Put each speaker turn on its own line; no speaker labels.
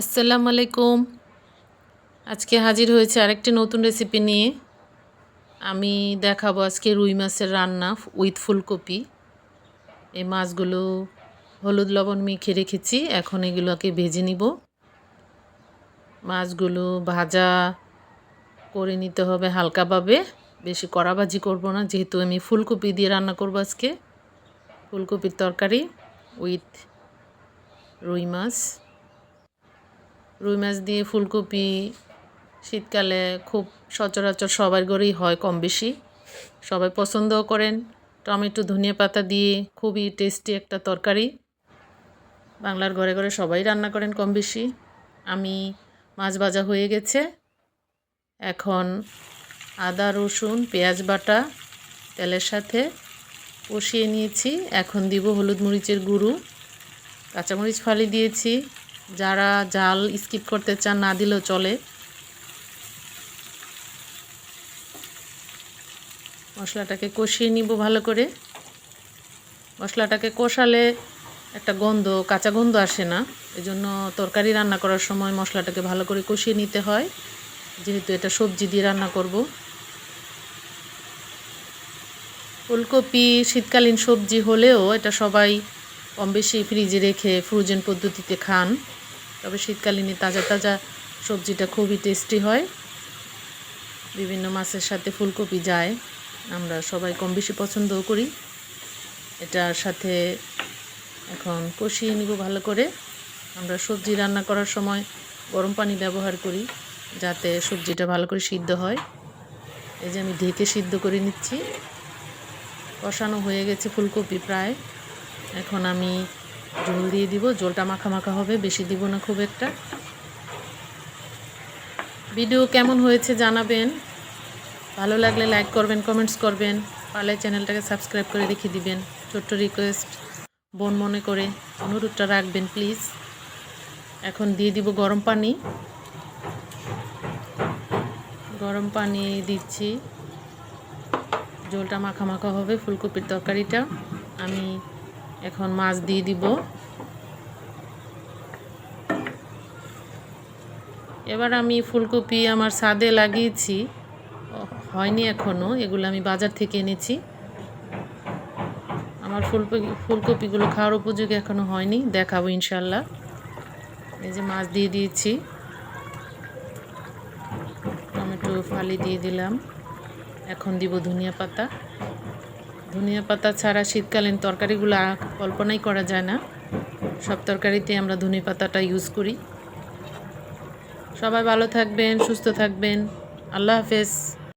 আসসালামু আলাইকুম। আজকে হাজির হয়েছে আরেকটি নতুন রেসিপি নিয়ে। আমি দেখাবো আজকে রুই মাছের রান্না উইথ ফুলকপি। এই মাছগুলো হলুদ লবণ মেখে রেখেছি, এখন এগুলোকে ভেজে নিব। মাছগুলো ভাজা করে নিতে হবে হালকাভাবে। বেশি কড়া ভাজি করব না, যেহেতু আমি ফুলকপি দিয়ে রান্না করব আজকে। ফুলকপির তরকারি উইথ রুই মাছ। রুই মাছ দিয়ে ফুলকপি শীতকালে খুব সচরাচর সবার ঘরেই হয় কম বেশি। সবাই পছন্দও করেন। টমেটো, ধনিয়া পাতা দিয়ে খুবই টেস্টি একটা তরকারি। বাংলার ঘরে ঘরে সবাই রান্না করেন কম বেশি। আমি মাছ ভাজা হয়ে গেছে। এখন আদা, রসুন, পেঁয়াজ বাটা, তেলের সাথে কষিয়ে নিয়েছি। এখন দিব হলুদ মরিচের গুঁড়ো, কাঁচামরিচ ফালি দিয়েছি। যারা জাল স্কিপ করতে চান, না দিলেও চলে। মশলাটাকে কষিয়ে নিব ভালো করে। মশলাটাকে কষালে একটা গন্ধ, কাঁচা গন্ধ আসে না। এই জন্য তরকারি রান্না করার সময় মশলাটাকে ভালো করে কষিয়ে নিতে হয়। যেহেতু এটা সবজি দিয়ে রান্না করব। ফুলকপি শীতকালীন সবজি হলেও এটা সবাই কম বেশি ফ্রিজে রেখে ফ্রোজেন পদ্ধতিতে খান। তবে শীতকালীন তাজা তাজা সবজিটা খুবই টেস্টি হয়। বিভিন্ন মাছের সাথে ফুলকপি যায়, আমরা সবাই কম বেশি পছন্দও করি। এটার সাথে এখন কষিয়ে নিব ভালো করে। আমরা সবজি রান্না করার সময় গরম পানি ব্যবহার করি, যাতে সবজিটা ভালো করে সিদ্ধ হয়। এই যে আমি ঢেকে সিদ্ধ করে নিচ্ছি। কষানো হয়ে গেছে ফুলকপি প্রায়। এখন আমি ঝোল দিয়ে দিব, জলটা মাখা মাখা হবে, বেশি দিব না খুব একটা। ভিডিও কেমন হয়েছে জানাবেন। ভালো লাগলে লাইক করবেন, কমেন্টস করবেন পালে চ্যানেলটাকে সাবস্ক্রাইব করে রেখে দিবেন। ছোট্ট রিকোয়েস্ট, বোন মনে করে অনুরোধটা রাখবেন, প্লিজ। এখন দিয়ে দিব গরম পানি। গরম পানি দিচ্ছি। জলটা মাখা মাখা হবে, ফুলকপির তরকারিটা। আমি এখন মাছ দিয়ে দিব। এবার আমি ফুলকপি আমার ছাদে লাগিয়েছি। হয়নি এখনও এগুলো আমি বাজার থেকে এনেছি। আমার ফুলকপি ফুলকপিগুলো খাওয়ার উপযোগী এখনও হয়নি, দেখাবো ইনশাল্লাহ। এই যে মাছ দিয়ে দিয়েছি। টমেটো ফালি দিয়ে দিলাম। এখন দিব ধনিয়া পাতা। ধনিয়া পাতা ছাড়া শীতকালীন তরকারিগুলো কল্পনাই করা যায় না। সব তরকারিতে আমরা ধনিয়া পাতাটা ইউজ করি। সবাই ভালো থাকবেন, সুস্থ থাকবেন। আল্লাহ হাফেজ।